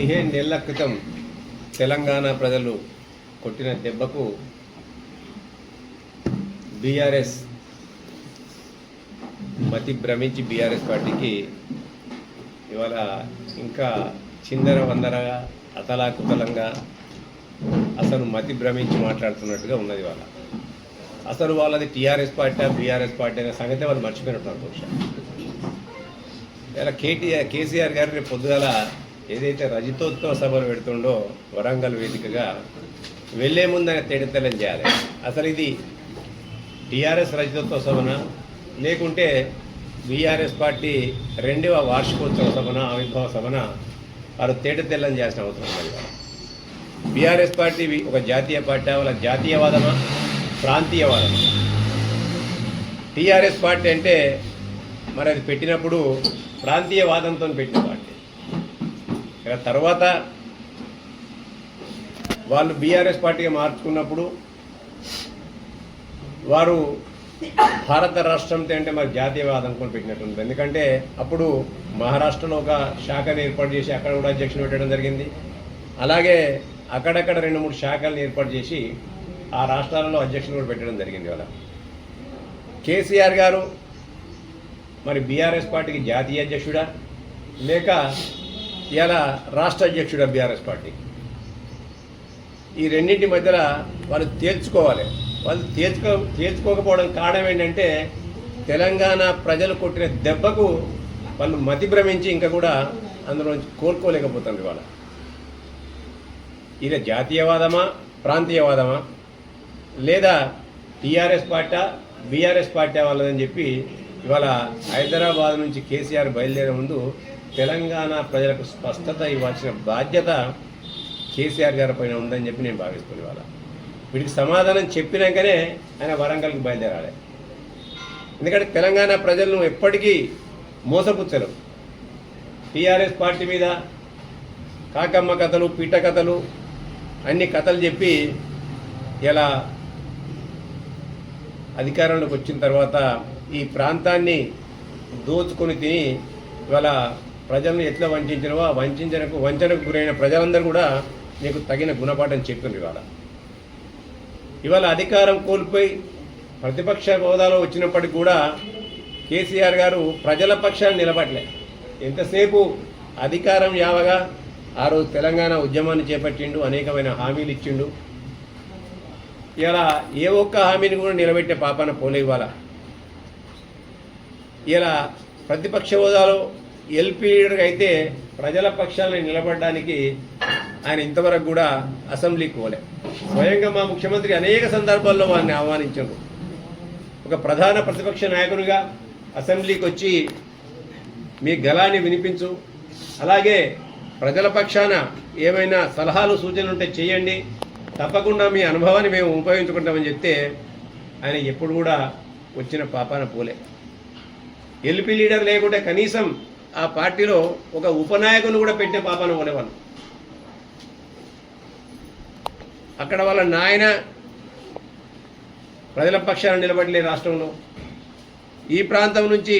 పదిహేను నెలల క్రితం తెలంగాణ ప్రజలు కొట్టిన దెబ్బకు బీఆర్ఎస్ మతి భ్రమించి బీఆర్ఎస్ పార్టీకి ఇవాళ ఇంకా చిందర వందరగా అతలాకుతలంగా అసలు మతి భ్రమించి మాట్లాడుతున్నట్టుగా ఉన్నది వాళ్ళ అసలు వాళ్ళది టీఆర్ఎస్ పార్టీ బీఆర్ఎస్ పార్టీ అనే సంగతి వాళ్ళు మర్చిపోయినట్టు బహుశా ఇలా కేటీఆర్ కేసీఆర్ గారు రేపు పొద్దుగాల ఏదైతే రజతోత్సవ సభలు పెడుతుండో వరంగల్ వేదికగా వెళ్ళే ముందు ఆయన చేయాలి. అసలు ఇది టీఆర్ఎస్ రజతోత్సవ సభన? లేకుంటే బీఆర్ఎస్ పార్టీ రెండవ వార్షికోత్సవ సభన ఆవిర్భావ సభన? వారు తేటతెల్లం చేయాల్సిన అవసరం లేదు. బీఆర్ఎస్ పార్టీ ఒక జాతీయ పార్టీ వాళ్ళ జాతీయవాదమా? ప్రాంతీయవాదమా? టీఆర్ఎస్ పార్టీ అంటే మరి అది పెట్టినప్పుడు ప్రాంతీయవాదంతో పెట్టిన పార్టీ. తర్వాత వాళ్ళు బీఆర్ఎస్ పార్టీగా మార్చుకున్నప్పుడు వారు భారత రాష్ట్రంతో అంటే మరి జాతీయవాదం కొని పెట్టినట్టుంది ఎందుకంటే అప్పుడు మహారాష్ట్రలో ఒక శాఖను ఏర్పాటు చేసి అక్కడ కూడా అధ్యక్షులు పెట్టడం జరిగింది. అలాగే అక్కడక్కడ రెండు మూడు శాఖలను ఏర్పాటు చేసి ఆ రాష్ట్రాలలో అధ్యక్షులు కూడా పెట్టడం జరిగింది వాళ్ళ కేసీఆర్ గారు మరి బీఆర్ఎస్ పార్టీకి జాతీయ అధ్యక్షుడా? లేక ఇలా రాష్ట్ర అధ్యక్షుడు బీఆర్ఎస్ పార్టీ. ఈ రెండింటి మధ్యలో వాళ్ళు తేల్చుకోవాలి. వాళ్ళు తేల్చుకో తేల్చుకోకపోవడం కారణం ఏంటంటే తెలంగాణ ప్రజలు కొట్టిన దెబ్బకు వాళ్ళు మతి భ్రమించి ఇంకా కూడా అందులో కోలుకోలేకపోతుంది వాళ్ళ ఇది జాతీయవాదమా ప్రాంతీయవాదమా? లేదా టీఆర్ఎస్ పార్టీ బీఆర్ఎస్ పార్టీ వాళ్ళదని చెప్పి ఇవాళ హైదరాబాద్ నుంచి కేసీఆర్ బయలుదేరే ముందు తెలంగాణ ప్రజలకు స్పష్టత ఇవ్వాల్సిన బాధ్యత కేసీఆర్ గారి పైన ఉందని చెప్పి నేను భావిస్తున్నాను ఇవాళ. వీటికి సమాధానం చెప్పినాకనే ఆయన వరంగల్కి బయలుదేరాలి. ఎందుకంటే తెలంగాణ ప్రజలను ఎప్పటికీ మోసపుచ్చరు. టీఆర్ఎస్ పార్టీ మీద కాకమ్మ కథలు పీట కథలు అన్ని కథలు చెప్పి ఇలా అధికారంలోకి వచ్చిన తర్వాత ఈ ప్రాంతాన్ని దోచుకొని తిని ఇవాళ ప్రజలను ఎట్లా వంచినవో ఆ వంచనకు వంచనకు గురైన ప్రజలందరూ కూడా నీకు తగిన గుణపాఠం చెప్పింది ఇవాళ. ఇవాళ అధికారం కోల్పోయి ప్రతిపక్ష హోదాలో వచ్చినప్పటికి కూడా కేసీఆర్ గారు ప్రజల పక్షాన్ని నిలబడలే. ఎంతసేపు అధికారం యావగా ఆ రోజు తెలంగాణ ఉద్యమాన్ని చేపట్టిండు అనేకమైన హామీలు ఇచ్చిండు. ఇలా ఏ ఒక్క హామీని కూడా నిలబెట్టే పాపాన పోలే ఇవాళ. ఇలా ప్రతిపక్ష హోదాలో ఎల్పీ అయితే ప్రజల పక్షాలను నిలబడడానికి ఆయన ఇంతవరకు కూడా అసెంబ్లీకి పోలే. స్వయంగా మా ముఖ్యమంత్రి అనేక సందర్భాల్లో వారిని ఆహ్వానించారు. ఒక ప్రధాన ప్రతిపక్ష నాయకునిగా అసెంబ్లీకి వచ్చి మీ గలాన్ని వినిపించు. అలాగే ప్రజల పక్షాన ఏమైనా సలహాలు సూచనలు ఉంటే చేయండి. తప్పకుండా మీ అనుభవాన్ని మేము ఉపయోగించుకుంటామని చెప్తే ఆయన ఎప్పుడు కూడా వచ్చిన పాపాన పోలే. ఎల్పీ లీడర్ లేకుంటే కనీసం ఆ పార్టీలో ఒక ఉపనాయకుని కూడా పెట్టిన పాపాన కొనేవాళ్ళు అక్కడ వాళ్ళ నాయన ప్రజల పక్షాన నిలబడలే రాష్ట్రంలో. ఈ ప్రాంతం నుంచి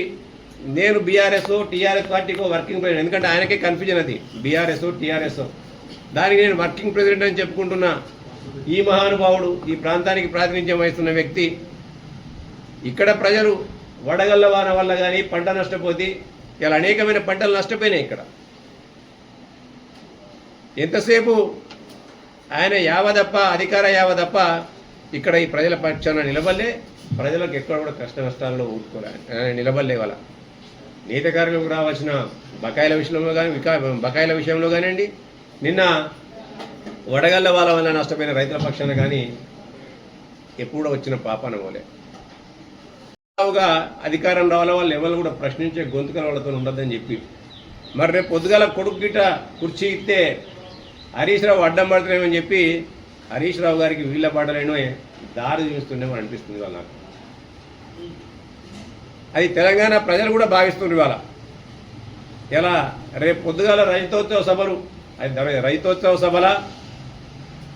నేను బీఆర్ఎస్ టీఆర్ఎస్ పార్టీకో వర్కింగ్ ప్రెసిడెంట్. ఎందుకంటే ఆయనకే కన్ఫ్యూజన్ అది. బీఆర్ఎస్ టీఆర్ఎస్ దానికి నేను వర్కింగ్ ప్రెసిడెంట్ అని చెప్పుకుంటున్నా ఈ మహానుభావుడు ఈ ప్రాంతానికి ప్రాతినిధ్యం వహిస్తున్న వ్యక్తి. ఇక్కడ ప్రజలు వడగళ్ళ వాన వల్ల కానీ పంట నష్టపోతే ఇలా అనేకమైన పంటలు నష్టపోయినాయి ఇక్కడ. ఎంతసేపు ఆయన యావదప్ప అధికార యావదప్ప ఇక్కడ ఈ ప్రజల పక్షాన నిలబడలే ప్రజలకు ఎక్కడ కూడా కష్ట నష్టాల్లో ఊరుకోలే ఆయన నిలబడలే వాళ్ళ నీతకారులకు రావాల్సిన బకాయిల విషయంలో కానీ వికా బకాయిల విషయంలో కానివ్వండి నిన్న వడగళ్ళ వాళ్ళ వల్ల నష్టపోయిన రైతుల పక్షాన కానీ ఎప్పుడో వచ్చిన పాపాన పోలే. రావుగా అధికారం రావాలో వాళ్ళు ఎవరు కూడా ప్రశ్నించే గొంతుకలు వాళ్ళతో ఉండదని చెప్పి. మరి రేపు పొద్దుగాల కొడుకు గిట్ట కుర్చీ ఇస్తే హరీష్ రావు అడ్డం పడుతున్నామని చెప్పి హరీష్ రావు గారికి వీళ్ళ పాటలేనో దారి చూస్తుండేమో అనిపిస్తుంది వాళ్ళ నాకు. అది తెలంగాణ ప్రజలు కూడా భావిస్తున్నారు ఇవాళ. ఎలా? రేపు పొద్దుగాల రైతోత్సవ సభలు అది రైతోత్సవ సభల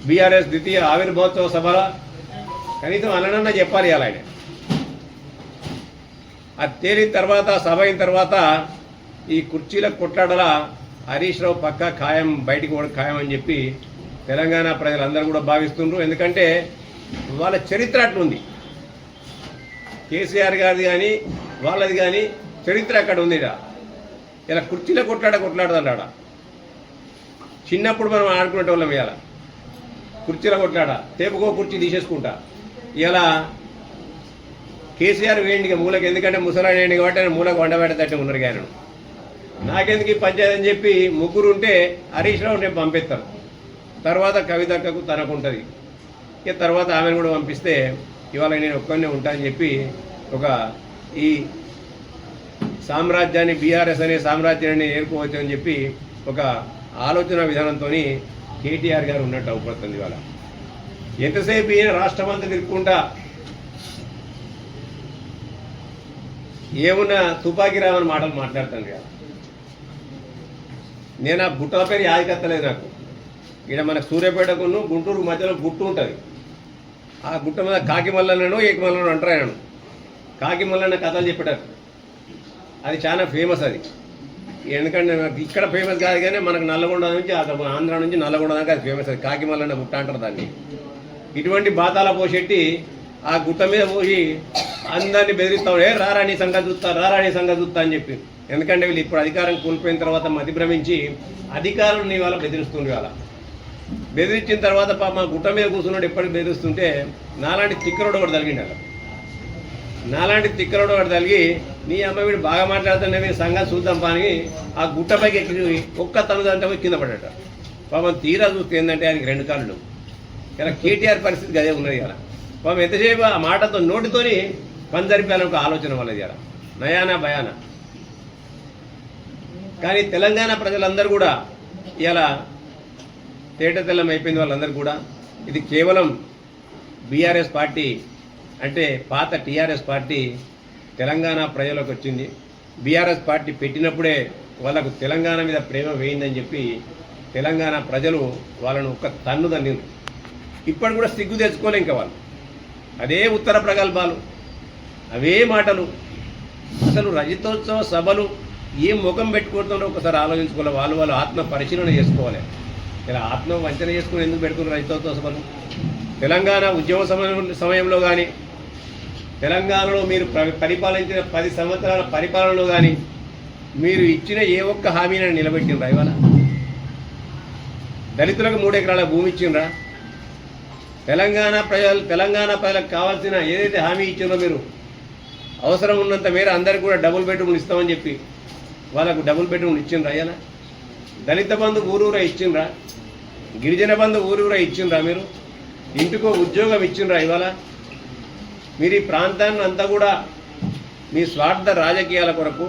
బీఆర్ఎస్ ద్వితీయ ఆవిర్భావోత్సవ సభల కనీసం అననన్నా చెప్పాలి అలా ఆయన. అది తేలిన తర్వాత సభ అయిన తర్వాత ఈ కుర్చీల కొట్లాడల హరీష్ రావు పక్క ఖాయం బయటికి కూడా ఖాయం అని చెప్పి తెలంగాణ ప్రజలందరూ కూడా భావిస్తుండ్రు. ఎందుకంటే వాళ్ళ చరిత్ర అట్లుంది. కేసీఆర్ గారిది కానీ వాళ్ళది కానీ చరిత్ర అక్కడ ఉంది ఇలా కుర్చీలో కొట్లాడ కొట్లాడదన్నాడ. చిన్నప్పుడు మనం ఆడుకునేటోళ్ళం ఇలా ఇవాళ కుర్చీలో కొట్లాడ తేపుకో కుర్చీ తీసేసుకుంటా. ఇలా కేసీఆర్ వేయండి మూలకి ఎందుకంటే ముసలాడు వేయండి కాబట్టి ఆయన మూలకు వండబెట్టదట్టే ఉన్నారు కానీ నాకెందుకు ఈ పంచాయతీ అని చెప్పి ముగ్గురు ఉంటే హరీష్ రావు నేను పంపిస్తాను. తర్వాత కవితక్కకు తనకు ఉంటుంది. ఇక తర్వాత ఆమెను కూడా పంపిస్తే ఇవాళ నేను ఒక్కనే ఉంటా అని చెప్పి ఒక ఈ సామ్రాజ్యాన్ని బీఆర్ఎస్ అనే సామ్రాజ్యాన్ని ఏర్పవచ్చు అని చెప్పి ఒక ఆలోచన విధానంతో కేటీఆర్ గారు ఉన్నట్టు అవుపడుతుంది ఇవాళ. ఎంతసేపు ఈయన రాష్ట్రం అంతా ఏమున్నా తుపాకీ రావని మాటలు మాట్లాడతాను కదా. నేను ఆ గుట్టల పేరు యాదికత్తలేదు నాకు. ఇక్కడ మన సూర్యాపేటకును గుంటూరు మధ్యలో గుట్టు ఉంటుంది. ఆ గుట్ట మీద కాకి మల్లన్నను అంటారు ఆయనను కాకి కథలు చెప్పేటారు అది చాలా ఫేమస్ అది. ఎందుకంటే నాకు ఇక్కడ ఫేమస్ కాదు కానీ మనకు నల్లగొండ నుంచి ఆంధ్ర నుంచి నల్లగొండ దాకా అది ఫేమస్ అది. కాకిమల్లన్న గుట్ట అంటారు దాన్ని. ఇటువంటి బాతాల పోషెట్టి ఆ గుట్ట మీద పోయి అందరినీ బెదిరిస్తాం ఏ రారాణి నీ సంగతి చూస్తా రారాణి నీ సంగతి చూస్తా అని చెప్పి. ఎందుకంటే వీళ్ళు ఇప్పుడు అధికారం కోల్పోయిన తర్వాత మతిభ్రమించి భ్రమించి నీ వాళ్ళ బెదిరిస్తుంది వాళ్ళ బెదిరించిన తర్వాత పాప మా గుట్ట మీద కూర్చున్నాడు ఎప్పటికి బెదిరిస్తుంటే నాలాంటి తిక్కరోడు ఒకటి తగిలిండాడు నాలాంటి తిక్కరోడు ఒకటి తలిగి నీ అమ్మ వీడు బాగా మాట్లాడుతుండే మీ సంగతి చూద్దాం పని ఆ గుట్టపైకి ఎక్కి ఒక్క తనుదంటే పోయి కింద పడ్డాడు పాపం తీరా చూస్తే ఏంటంటే ఆయనకి రెండు కాళ్ళు. ఇలా కేటీఆర్ పరిస్థితి అదే ఉన్నది కదా పాపం ఎంతసేపు ఆ మాటతో నోటితోని పని జరిపాలని ఒక ఆలోచన వాళ్ళది ఇలా నయానా భయానా. కానీ తెలంగాణ ప్రజలందరూ కూడా ఇలా తేట తెల్లం అయిపోయింది వాళ్ళందరూ కూడా. ఇది కేవలం బీఆర్ఎస్ పార్టీ అంటే పాత టీఆర్ఎస్ పార్టీ తెలంగాణ ప్రజలకు వచ్చింది. బీఆర్ఎస్ పార్టీ పెట్టినప్పుడే వాళ్ళకు తెలంగాణ మీద ప్రేమ వేయిందని చెప్పి తెలంగాణ ప్రజలు వాళ్ళను ఒక తన్ను తన్నింది ఇప్పటి కూడా సిగ్గు తెచ్చుకోలే ఇంకా వాళ్ళు. అదే ఉత్తర ప్రగల్భాలు. అవే మాటలు. అసలు రజతోత్సవ సభలు ఏం ముఖం పెట్టుకుంటుందో ఒకసారి ఆలోచించుకోవాలి. వాళ్ళు వాళ్ళు ఆత్మ పరిశీలన చేసుకోవాలి. ఇలా ఆత్మ వంచన చేసుకుని ఎందుకు పెడుతున్నారు రజతోత్సవ సభలు? తెలంగాణ ఉద్యమ సమయం సమయంలో కానీ తెలంగాణలో మీరు పరిపాలించిన పది సంవత్సరాల పరిపాలనలో కానీ మీరు ఇచ్చిన ఏ ఒక్క హామీని నిలబెట్టినరా ఇవాళ? దళితులకు మూడు ఎకరాల భూమి ఇచ్చిండ్రా? తెలంగాణ ప్రజలు తెలంగాణ ప్రజలకు కావాల్సిన ఏదైతే హామీ ఇచ్చిందో మీరు అవసరం ఉన్నంత మేర అందరికి కూడా డబుల్ బెడ్రూమ్లు ఇస్తామని చెప్పి వాళ్ళకు డబుల్ బెడ్రూమ్లు ఇచ్చిండ్రా అయ్యాలా దళిత బంధు ఊరూరా ఇచ్చిండ్రా? గిరిజన బంధు ఊరూరా ఇచ్చిండ్రా మీరు? ఇంటికో ఉద్యోగం ఇచ్చిండ్రా ఇవాళ? మీరు ఈ ప్రాంతాన్ని అంతా కూడా మీ స్వార్థ రాజకీయాల కొరకు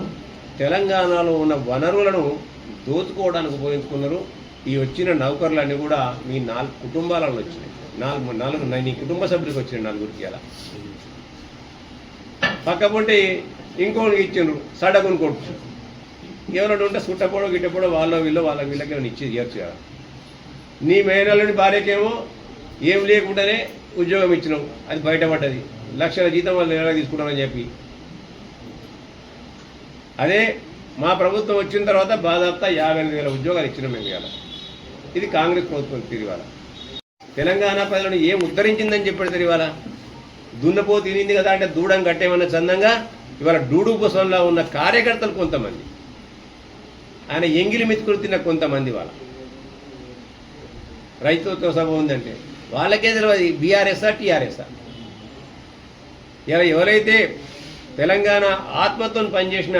తెలంగాణలో ఉన్న వనరులను దోచుకోవడానికి ఉపయోగించుకున్నారు. ఈ వచ్చిన నౌకర్లన్నీ కూడా మీ నాలుగు కుటుంబాలలో వచ్చినాయి. నాలుగు నాలుగు నీ కుటుంబ సభ్యులకు వచ్చిన నలుగురికి అలా పక్కపోతే ఇంకోటి ఇచ్చిండ్రు సడగుని కొట్టు ఎవరైనా ఉంటే సుట్టపోడో గిట్టపోడో వాళ్ళ వీళ్ళు వాళ్ళ వీళ్ళకి ఏమైనా ఇచ్చి చేయొచ్చు కదా. నీ మేనల్లుడి భార్యకేమో ఏం లేకుండానే ఉద్యోగం ఇచ్చినావు అది బయటపడ్డది. లక్షల జీతం వాళ్ళు ఎలా తీసుకున్నామని చెప్పి. అదే మా ప్రభుత్వం వచ్చిన తర్వాత బాధాప్తా యాభై ఎనిమిది వేల ఉద్యోగాలు ఇచ్చినాం మేము ఇవాళ ఇది కాంగ్రెస్ ప్రభుత్వం తీరు వాళ్ళ తెలంగాణ ప్రజలను ఏం ఉద్ధరించిందని చెప్పాడు ఇవాళ? దున్నపో తినింది కదా అంటే దూడం కట్టేమన్న చందంగా? ఇవాళ డూడు కోసంలో ఉన్న కార్యకర్తలు కొంతమంది. ఆయన ఎంగిలి మెతుకులు తిన్న కొంతమంది వాళ్ళ రైతులతో సభ ఉందంటే వాళ్ళకే తెలియదు బీఆర్ఎస్ఆ టీఆర్ఎస్ఆ. ఇలా ఎవరైతే తెలంగాణ ఆత్మతో పనిచేసిన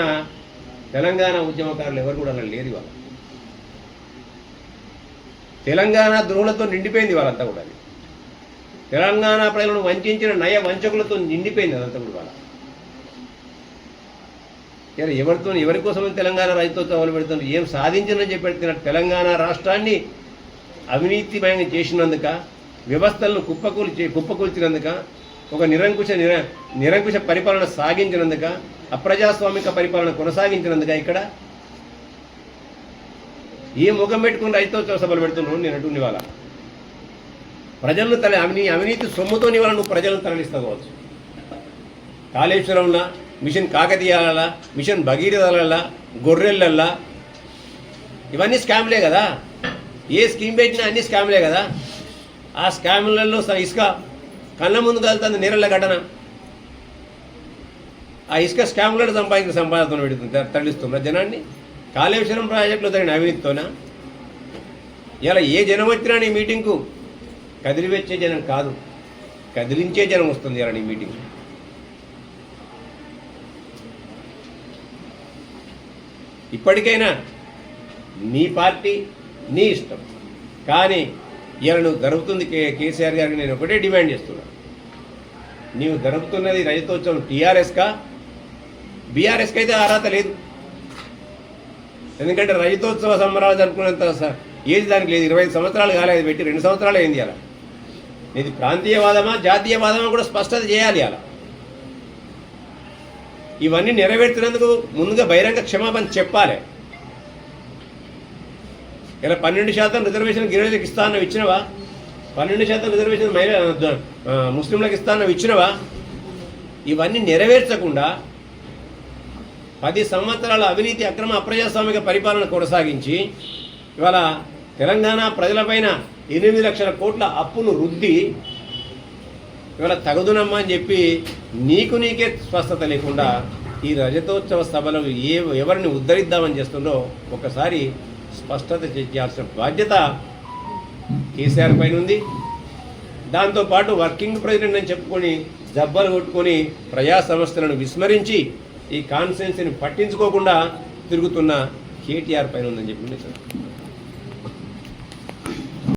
తెలంగాణ ఉద్యమకారులు ఎవరు కూడా అలా లేరు ఇవాళ. తెలంగాణ ద్రోహులతో నిండిపోయింది వాళ్ళంతా కూడా అది. తెలంగాణ ప్రజలను వంచిన నయ వంచకులతో నిండిపోయింది అదంతా కూడా వాళ్ళ ఎవరితో ఎవరి కోసం తెలంగాణ రైతులతో పెడుతున్నారు? ఏం సాధించిందని చెప్పి తెలంగాణ రాష్ట్రాన్ని అవినీతిమయంగా చేసినందుక వ్యవస్థలను కుప్పకూల్చి కుప్పకూల్చినందుక ఒక నిరంకుశ నిర నిరంకుశ పరిపాలన సాగించినందుక అప్రజాస్వామిక పరిపాలన కొనసాగించినందుక ఇక్కడ ఏ ముఖం పెట్టుకుని రైతోత్సవ సభలు పెడుతున్నావు నేను అంటుంది వాళ్ళ ప్రజలను తల అవినీ అవినీతి సొమ్ముతో ఇవాళ నువ్వు ప్రజలను తరలిస్తావచ్చు కావచ్చు కాళేశ్వరంలా మిషన్ కాకతీయాల మిషన్ భగీరథలల్లా గొర్రెలల్లా ఇవన్నీ స్కామ్లే కదా. ఏ స్కీమ్ పెట్టినా అన్ని స్కామ్లే కదా. ఆ స్కామ్లలో ఇసుక కళ్ళ ముందు కలుతుంది నీళ్ళ ఘటన. ఆ ఇసుక స్కామ్లను సంపాదించిన సంపాదన పెడుతుంది త- తరలిస్తున్నారు జనాన్ని. కాళేశ్వరం ప్రాజెక్టులో జరిగిన అవినీతితోనా? ఇలా ఏ జనం వచ్చినా నీ మీటింగ్కు? కదిలివెచ్చే జనం కాదు. కదిలించే జనం వస్తుంది ఇలా నీ మీటింగ్ ఇప్పటికైనా నీ పార్టీ నీ ఇష్టం. కానీ ఇలా నువ్వు జరుగుతుంది కే కేసీఆర్ గారికి నేను ఒకటే డిమాండ్ చేస్తున్నా. నీవు జరుగుతున్నది రైతోత్సవం టీఆర్ఎస్కా? బీఆర్ఎస్కి అయితే అర్హత లేదు. ఎందుకంటే రజతోత్సవ సంబరాలు జరుపుకునేంత ఏది దానికి లేదు. ఇరవై ఐదు సంవత్సరాలు కాలేదు పెట్టి రెండు సంవత్సరాలు అయింది అలా ఇది ప్రాంతీయవాదమా జాతీయవాదమా కూడా స్పష్టత చేయాలి అలా ఇవన్నీ నెరవేర్చినందుకు ముందుగా బహిరంగ క్షమాపణ చెప్పాలి. ఇలా పన్నెండు శాతం రిజర్వేషన్ గిరిజనులకు ఇస్తా ఇచ్చినవా? పన్నెండు శాతం రిజర్వేషన్ మహిళ ముస్లింలకు ఇస్తా ఇచ్చినవా? ఇవన్నీ నెరవేర్చకుండా పది సంవత్సరాల అవినీతి అక్రమ అప్రజాస్వామిక పరిపాలన కొనసాగించి ఇవాళ తెలంగాణ ప్రజలపైన ఎనిమిది లక్షల కోట్ల అప్పును రుద్ది ఇవాళ తగదునమ్మా అని చెప్పి నీకు నీకే స్వస్థత లేకుండా ఈ రజతోత్సవ సభలో ఏ ఎవరిని ఉద్ధరిద్దామని చేస్తుందో ఒకసారి స్పష్టత చేయాల్సిన బాధ్యత కేసీఆర్ పైన ఉంది దాంతోపాటు వర్కింగ్ ప్రెసిడెంట్ అని చెప్పుకొని జబ్బలు కొట్టుకొని ప్రజా సమస్యలను విస్మరించి ఈ కాన్స్టిట్యున్సీని పట్టించుకోకుండా తిరుగుతున్న కేటీఆర్ పైన ఉందని చెప్పి నేను